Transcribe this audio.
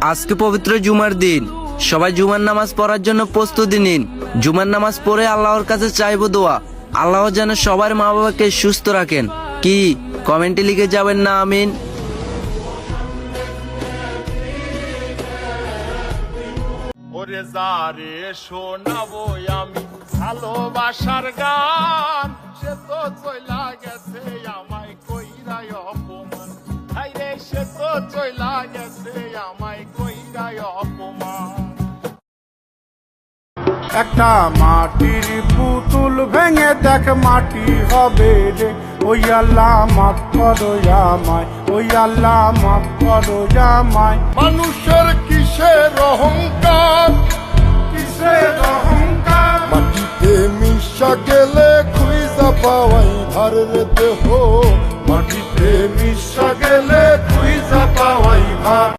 আজকে পবিত্র জুমার দিন। সবাই জুমার নামাজ পড়ার জন্য প্রস্তুতি নিন। জুমার নামাজ পড়ে আল্লাহর কাছে চাইব দোয়া। আল্লাহ যেন সবার মা বাবাকে সুস্থ রাখেন। কি? কমেন্টে লিখে যাবেন না, আমিন। ভালোবাসার গান। সে তো চইলা গেছে আমায় কইরাই অপমান। সে তো চইলা গেছে আমায় একটা মাটির পুতুল ভেঙে দেখ মাটি হবে রে। ওই আল্লাহ মাফ করো আমায় ওই আল্লাহ মাফ করো আমায়। মানুষের কিসের অহংকার? কিসের অহংকার? মাটিতে মিশা গেলে খুঁজা পাওয়াই ভার রে দেহ। মাটিতে মিশা গেলে খুঁজা পাওয়াই ভার।